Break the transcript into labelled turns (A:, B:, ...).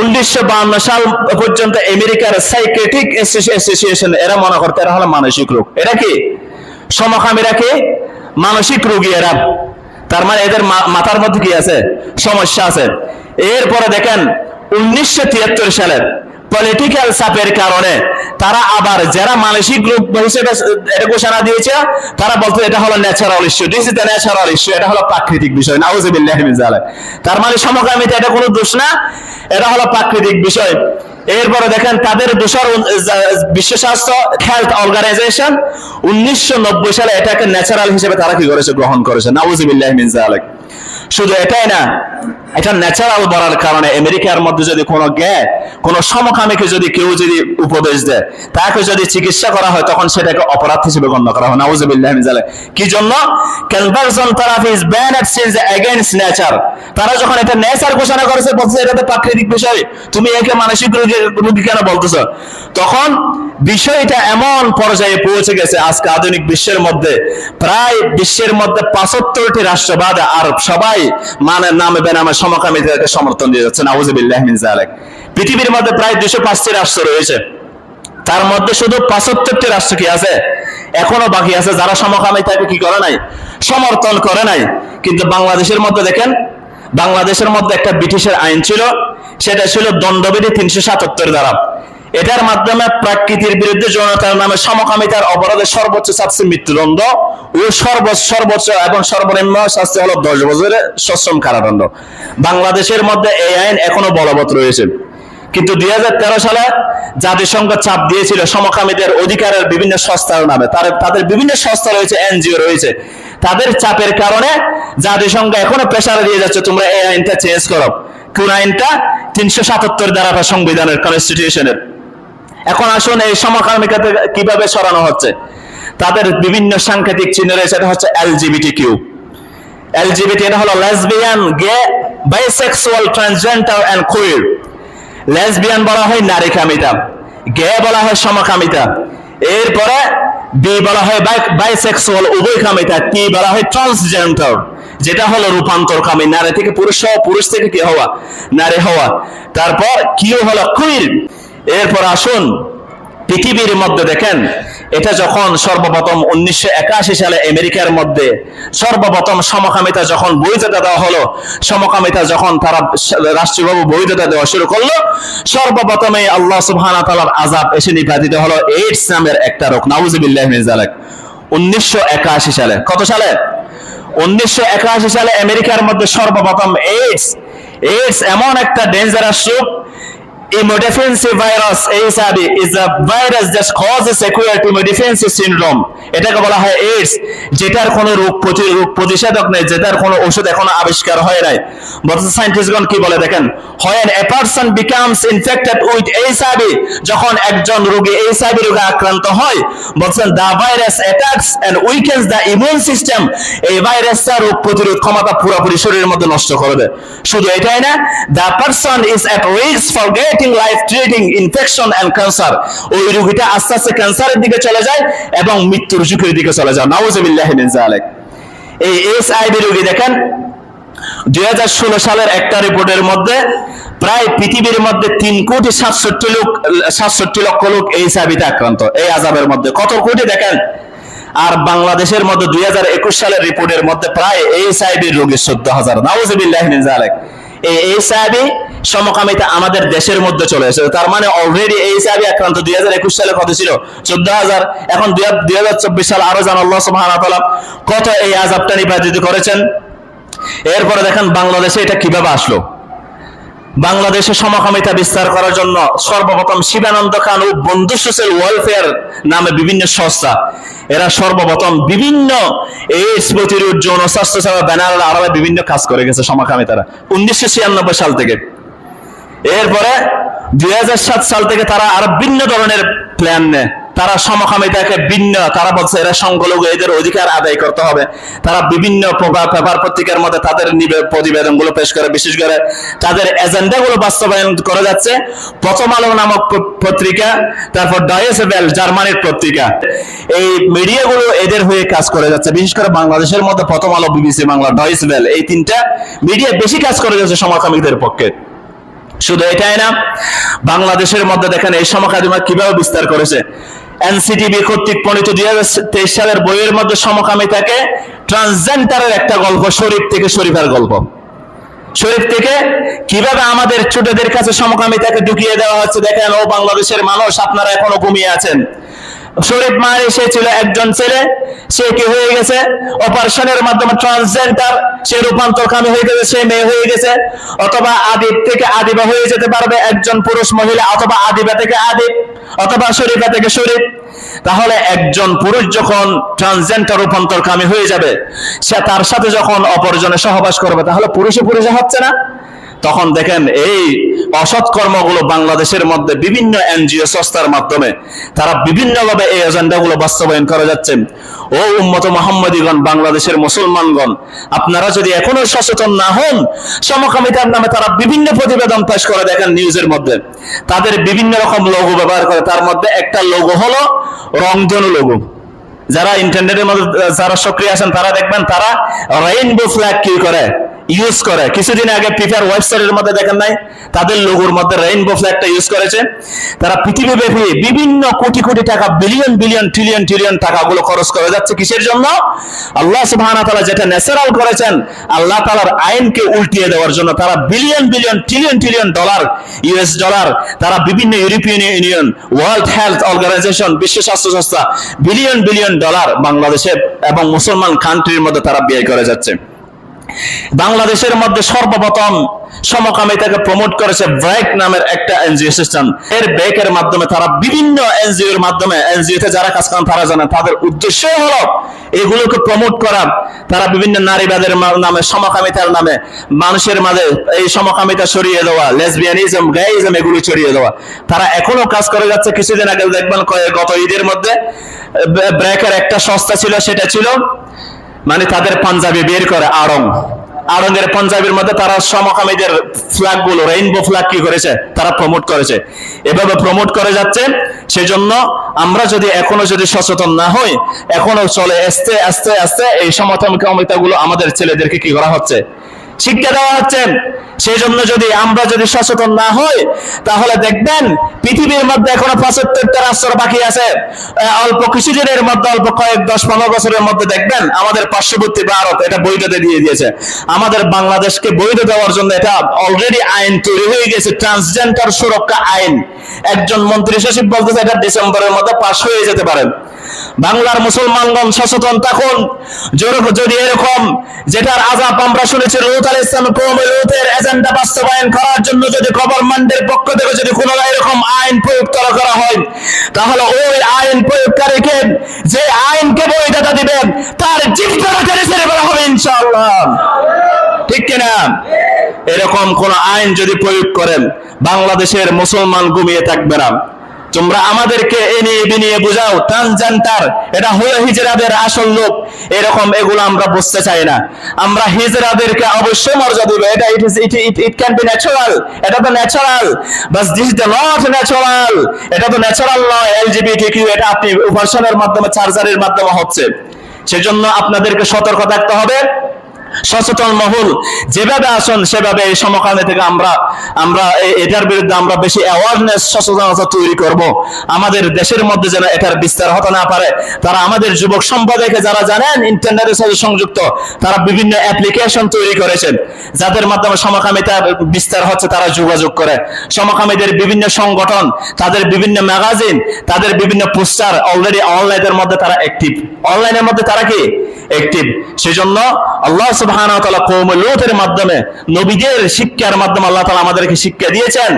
A: উনিশশো সাল পর্যন্ত আমেরিকার সাইকেট্রিক অ্যাসোসিয়েশন এরা মনে করতে এরা হলো মানসিক রোগ। এরা কি? সমকামীরা কি? মানসিক রোগী এরা। তার মানে এদের মাথার মধ্যে কি আছে? সমস্যা আছে। এরপরে দেখেন উনিশশো তিয়াত্তর সালের পলিটিক্যাল চাপের কারণে তারা আবার যারা মানসিক রোগ হিসেবে এটা ঘোষণা দিয়েছে, তারা বলতো এটা হলো natural issue this is natural issue এটা হলো প্রাকৃতিক বিষয়। নাউজুবিল্লাহি মিন জালিক তার মানে সমকামিতা, এটা কোনো দোষ না, এটা হলো প্রাকৃতিক বিষয়। এরপরে দেখেন, তাদের দোষর বিশ্ব স্বাস্থ্য হেলথ অর্গানাইজেশন উনিশশো নব্বই সালে এটাকে ন্যাচারাল হিসেবে তারা কি করেছে? গ্রহণ করেছে। নাউজুবিল্লাহি মিন জালিক শুধু এটাই না, এটা ন্যাচারাল বলার কারণে আমেরিকার মধ্যে যদি কোনো গে কোনো সমকামীকে যদি কেউ যদি উপদেশ দেয়, তাকে যদি চিকিৎসা করা হয়, তখন সেটাকে অপরাধ হিসেবে গণ্য করা হয়। নাউজুবিল্লাহ কি জন্য? Conversion therapy is ban it's sin against nature তারা যখন এটা নেচার ঘোষণা করেছে বলছে এটা তো প্রাকৃতিক বিষয়। তুমি একে মানসিক রোগী কেন বলতেছো? তখন বিষয়টা এমন পর্যায়ে পৌঁছে গেছে আজকে আধুনিক বিশ্বের মধ্যে। প্রায় বিশ্বের মধ্যে পাঁচাত্তরটি রাষ্ট্রবাদ আর সবাই মানে নামে বেনামে সমকামীদেরকে সমর্থন দিয়ে যাচ্ছে। নাউজুবিল্লাহ মিন জালিক পৃথিবীর মধ্যে প্রায় দুশো পাঁচটি রাষ্ট্র রয়েছে। তার মধ্যে শুধু পঁচাত্তরটি রাষ্ট্র কি আছে? এখনও বাকি আছে। যারা সমকামী সমকামিতাকে কি করে নাই? সমর্থন করে নাই। কিন্তু বাংলাদেশের মধ্যে দেখেন, বাংলাদেশের মধ্যে একটা ব্রিটিশের আইন ছিল। সেটা ছিল দণ্ডবিধি তিনশো সাতাত্তর দ্বারা এটার মাধ্যমে প্রাকৃতির বিরুদ্ধে যৌনতার নামে সমকামিতার অপরাধে সর্বোচ্চ শাস্তি মৃত্যুদণ্ড ও সর্বোচ্চ সর্বোচ্চ এবং সর্বনিম্ন শাস্তি হলো দশ বছরের সশ্রম কারাদণ্ড। বাংলাদেশের মধ্যে এই আইন এখনও বলবৎ রয়েছে। কিন্তু দুই সালে জাতিসংঘ চাপ দিয়েছিল সমকামীদের অধিকারের বিভিন্ন সংস্থার নামে। তাদের তাদের বিভিন্ন সংস্থা রয়েছে, এনজিও রয়েছে। তাদের চাপের কারণে জাতিসংঘ এখনও প্রেসার দিয়ে যাচ্ছে, তোমরা এই আইনটা চেঞ্জ করো। কোন আইনটা তিনশো সাতাত্তর দ্বারা সংবিধানের কনস্টিটিউশনের এখন আসুন এই সমকামিকাতে কীভাবে সরানো হচ্ছে। তাদের বিভিন্ন সাংকেতিক চিহ্ন রয়েছে, এটা হচ্ছে এলজিবিটি কিউ এলজিবিটি এটা হলো lesbian, gay, bisexual, transgender and queer lesbian বলা হয় নারী কামিতা গে বলা হয় সমকামিতা। এরপরে বি বলা হয় বাইসেক্সুয়াল, উভয় কামিতা টি বলা হয় ট্রান্সজেন্ডার, যেটা হলো রূপান্তর কামি নারী থেকে পুরুষ হওয়া, পুরুষ থেকে কি হওয়া, নারী হওয়া। তারপর কিউ হলো কুইর এরপর আসুন, পৃথিবীর মধ্যে দেখেন, এটা যখন সর্বপ্রথম উনিশশো একাশি সালে আমেরিকার মধ্যে সর্বপ্রথম সমকামিতা যখন বৈধতা দেওয়া হলো, সমকামিতা যখন তারা রাষ্ট্রীয়ভাবে বৈধতা দেওয়া শুরু করল, সর্বপ্রথমে আল্লাহ সুবহানাহু ওয়া তাআলার আযাব এসে নিপাতিত হলো এইডস নামের একটা রোগ নাউজুবিল্লাহি যালিক। উনিশশো সালে, কত সালে? উনিশশো একাশি সালে আমেরিকার মধ্যে সর্বপ্রথম এইডস এইডস এমন একটা ডেঞ্জারাস রোগ immunodeficiency virus HIV is a virus just causes acquired immunodeficiency syndrome এটাকে বলা হয় এইডস যেটার কোনো রোগ প্রতি- রোগ প্রতিষেধক নেই, যেটার কোনো ওষুধ এখনও আবিষ্কার হয় নাই। কি বলে দেখেন? Becomes infected with HIV যখন একজন রোগী এইচআইভি রোগে আক্রান্ত হয় বলছেন the virus attacks and weakens the immune system, এই ভাইরাসটা রোগ প্রতিরোধ ক্ষমতা পুরোপুরি শরীরের মধ্যে নষ্ট করে দেয়। শুধু এটাই না, the person is at risk for life threatening infection and cancer. ওই রোগীটা আস্তে আস্তে ক্যান্সারের দিকে চলে যায় এবং মৃত্যুর ঝুঁকির দিকে চলে যায়। নাউজুবিল্লাহি এই এইচআইভি রোগী দেখেন, দুই সালের একটা রিপোর্টের মধ্যে প্রায় পৃথিবীর মধ্যে তিন কোটি সাতষট্টি লোক, সাতষট্টি লক্ষ লোক এই সাবিতে আক্রান্ত, এই আজাবের মধ্যে। কত কোটি দেখেন? আর বাংলাদেশের মধ্যে দুই হাজার একুশ সালের রিপোর্টের মধ্যে প্রায় এই সাহেবের রোগী চোদ্দ হাজার। নাউজুবিল্লাহ এই এই সাহাবি সমকামিতা আমাদের দেশের মধ্যে চলে এসেছে। তার মানে অলরেডি এই সাহাবি আক্রান্ত দুই হাজার একুশ সালে কত ছিল? চোদ্দ হাজার। এখন দুই হাজার চব্বিশ সাল আরও জান, আল্লাহ তাআলা কত এই আজাবটা নিপাতিত করেছেন? এরপরে দেখেন বাংলাদেশে এটা কীভাবে আসলো? বাংলাদেশে সমকামিতা বিস্তার করার জন্য সর্বপ্রথম শিবানন্দ খান ও বন্ধু সোশ্যাল ওয়েলফেয়ার নামে বিভিন্ন সংস্থা, এরা সর্বপ্রথম বিভিন্ন এইডস প্রতিরোধ যৌন স্বাস্থ্য সেবা ব্যানার আড়ালে বিভিন্ন কাজ করে গেছে সমকামিতারা। উনিশশো ছিয়ানব্বই সাল থেকে। এরপরে দুই হাজার সাত সাল থেকে তারা আরও ভিন্ন ধরনের প্ল্যান নেয়। তারা সমকামিতাকে ভিন্ন, তারা বলছে এরা সংখ্যালঘু, এদের অধিকার আদায় করতে হবে। তারা বিভিন্ন পেপার পত্রিকার মধ্যে তাদের প্রতিবেদনগুলো পেশ করে, বিশেষ করে তাদের এজেন্ডাগুলো বাস্তবায়ন করা যাচ্ছে। প্রথম আলো নামক পত্রিকা, তারপর ডয়েসেবেল জার্মানির পত্রিকা। এই মিডিয়াগুলো এদের হয়ে কাজ করে যাচ্ছে। বিশেষ করে বাংলাদেশের মধ্যে প্রথম আলো বিবিসি বাংলা ডয়েসেবেল এই তিনটা মিডিয়া বেশি কাজ করে যাচ্ছে সমকামীদের পক্ষে। শুধু এটাই না, বাংলাদেশের মধ্যে দেখেন এই সমকামিতা কীভাবে বিস্তার করেছে। এনসিটিভি কর্তৃক প্রণীত দুই হাজার তেইশ সালের বইয়ের মধ্যে সমকামিতাকে ট্রান্সজেন্ডারের একটা গল্প, শরীফ থেকে শরীফের গল্প। শরীফ থেকে কীভাবে আমাদের ছোটদের কাছে সমকামিতাকে ঢুকিয়ে দেওয়া হচ্ছে, দেখেন, ও বাংলাদেশের মানুষ, আপনারা এখনও ঘুমিয়ে আছেন। শরীফ মায়ের সে ছিল একজন ছেলে, সে কি হয়ে গেছে? অপারেশনের মাধ্যমে ট্রান্সজেন্ডার সে রূপান্তরকামী হয়ে গেছে, সে মেয়ে হয়ে গেছে। অথবা আদিব থেকে আদিবা হয়ে যেতে পারবে একজন পুরুষ মহিলা, অথবা আদিবা থেকে আদিব, অথবা শরীফা থেকে শরীফ। তাহলে একজন পুরুষ যখন ট্রান্সজেন্ডার রূপান্তরকামী হয়ে যাবে, সে তার সাথে যখন অপরজনে সহবাস করবে, তাহলে পুরুষে পুরুষে হচ্ছে না। তখন দেখেন এই অসৎ কর্মগুলো বাংলাদেশের মধ্যে বিভিন্ন এনজিও সংস্থার মাধ্যমে তারা বিভিন্নভাবে এই এজেন্ডাগুলো বাস্তবায়ন করা যাচ্ছে। ও উম্মত মোহাম্মদীগণ, বাংলাদেশের মুসলমানগণ, আপনারা যদি এখনও সচেতন না হন, সমকামিতার নামে তারা বিভিন্ন প্রতিবেদন পেশ করে দেখেন নিউজের মধ্যে। তাদের বিভিন্ন রকম লোগো ব্যবহার করে, তার মধ্যে একটা লোগো হলো রংধনু লোগো যারা ইন্টারনেটের মধ্যে যারা সক্রিয় আছেন, তারা দেখবেন তারা রেইনবো ফ্ল্যাগ কি করে? ইউজ করে। কিছুদিন আগে ফিফার ওয়েবসাইটের মধ্যে দেখেন নাই? তাদের লোগোর মধ্যে রেইনবো ফ্ল্যাগটা ইউজ করেছে। তারা পৃথিবীব্যাপী বিভিন্ন কোটি কোটি টাকা বিলিয়ন বিলিয়ন ট্রিলিয়ন ট্রিলিয়ন টাকাগুলো খরচ করে যাচ্ছে। কিসের জন্য? আল্লাহ সুবহানাহু ওয়া তাআলা যেটা ন্যাচারাল করেছেন, আল্লাহ তাআলার আইনকে উল্টিয়ে দেওয়ার জন্য তারা billion billion trillion trillion dollar US dollar তারা বিভিন্ন European union world health organization বিশ্ব স্বাস্থ্য সংস্থা বিলিয়ন বিলিয়ন ডলার বাংলাদেশের এবং মুসলমান কান্ট্রির মধ্যে তারা ব্যয় করে যাচ্ছে। বাংলাদেশের মধ্যে সর্বপ্রথম সমকামিতাকে প্রমোট করেছে ব্রেক নামের একটা এনজিও সিস্টেম এর ব্রেকের মাধ্যমে তারা বিভিন্ন এনজিও এর মাধ্যমে, এনজিও তে যারা কাজ করেন তারা জানে তাদের উদ্দেশ্য হলো এগুলোকে প্রমোট করা। তারা বিভিন্ন নারীবাদের নামে, সমকামিতার নামে, মানুষের মাঝে এই সমকামিতা ছড়িয়ে দেওয়া লেসবিয়ানিজম গাইজম এগুলো ছড়িয়ে দেওয়া। তারা এখনও কাজ করে যাচ্ছে, কিছুদিন আগে দেখবেন গত ঈদের মধ্যে ব্রেকের একটা সংস্থা ছিল, সেটা ছিল মানে তাদের পাঞ্জাবি বের করে আড়ং। আড়ঙ্গের পাঞ্জাবির মধ্যে তারা সমকামীদের ফ্ল্যাগগুলো রেইনবো ফ্ল্যাগ কি করেছে? তারা প্রমোট করেছে। এভাবে প্রমোট করে যাচ্ছে, সেজন্য আমরা যদি এখনও যদি সচেতন না হই, এখনও চলে, আস্তে আস্তে আস্তে এই সমকামিতা গুলো আমাদের ছেলেদেরকে কি করা হচ্ছে? শিক্ষা দেওয়া হচ্ছে। সেই জন্য যদি আমরা যদি সচেতন না হই, তাহলে দেখবেন পৃথিবীর মধ্যে এখনও পঁচাত্তরটা রাষ্ট্র বাকি আছে। অল্প কিছুদিনের মধ্যে, অল্প কয়েক দশ পনেরো বছরের মধ্যে দেখবেন আমাদের পার্শ্ববর্তী ভারত এটা বৈধতা দিয়ে দিয়েছে। আমাদের বাংলাদেশকে বৈধ দেওয়ার জন্য এটা অলরেডি আইন তৈরি হয়ে গেছে ট্রান্সজেন্ডার সুরক্ষা আইন। একজন মন্ত্রী সচিব বলতেছে এটা ডিসেম্বরের মধ্যে পাশ হয়ে যেতে পারে। বাংলার মুসলমানগণ সচেতন তখন যদি এরকম যেটার আজাব আমরা শুনেছি রুহুত আল ইসলাম কৌম রুহুতের এজেন্ডা বাস্তবায়ন করার জন্য যদি গভর্নমেন্টের পক্ষ থেকে যদি কোনো এরকম আইন প্রয়োগ করা করা হয়, তাহলে ওই আইন প্রয়োগকারীকে যে আইনকে বৈধতা দিবেন, তার জীবনটা টেনে ছেড়ে ফেলা হবে ইনশাআল্লাহ। ঠিক কিনা? এরকম কোন আইন যদি প্রয়োগ করেন, বাংলাদেশের মুসলমান ঘুমিয়ে থাকবে না। তোমরা আমাদেরকে এনিয়ে বিনিয়ে বুঝাও। ট্রান্সজেন্ডার এটা হলো হিজরাদের আসল লোক। এরকম এগুলো আমরা বুঝতে চাই না। আমরা হিজরাদেরকে অবশ্যই মর্যাদা দিব। এটা it is it it can be natural এটা তো ন্যাচারাল বাস দিস ইজ নট ন্যাচারাল এটা তো ন্যাচারাল নয়। এলজিবিটি কিউ এটা আপনি উপাসনের মাধ্যমে চার্জারের মাধ্যমে হচ্ছে। সেজন্য আপনাদেরকে সতর্ক থাকতে হবে। সচেতন মহল, যেভাবে আসুন সেভাবে এই সমকালে থেকে আমরা আমরা এটার বিরুদ্ধে আমরা বেশি অ্যাওয়ারনেস সচেতনতা তৈরি করব। আমাদের দেশের মধ্যে যেন এটার বিস্তার হতে না পারে, তারা আমাদের যুবক সম্প্রদায়কে যারা জানেন ইন্টারনেটের সাথে সংযুক্ত, তারা বিভিন্ন অ্যাপ্লিকেশন তৈরি করেছেন, যাদের মাধ্যমে সমকামিতার বিস্তার হচ্ছে তারা যোগাযোগ করে। সমকামীদের বিভিন্ন সংগঠন, তাদের বিভিন্ন ম্যাগাজিন তাদের বিভিন্ন পোস্টার অলরেডি অনলাইনের মধ্যে তারা অ্যাক্টিভ অনলাইনের মধ্যে তারা কি? অ্যাক্টিভ সেজন্য আল্লাহ সুবাহ কওম মাধ্যমে নবীদের শিক্ষার মাধ্যমে আল্লাহ তালা আমাদেরকে শিক্ষা দিয়েছেন।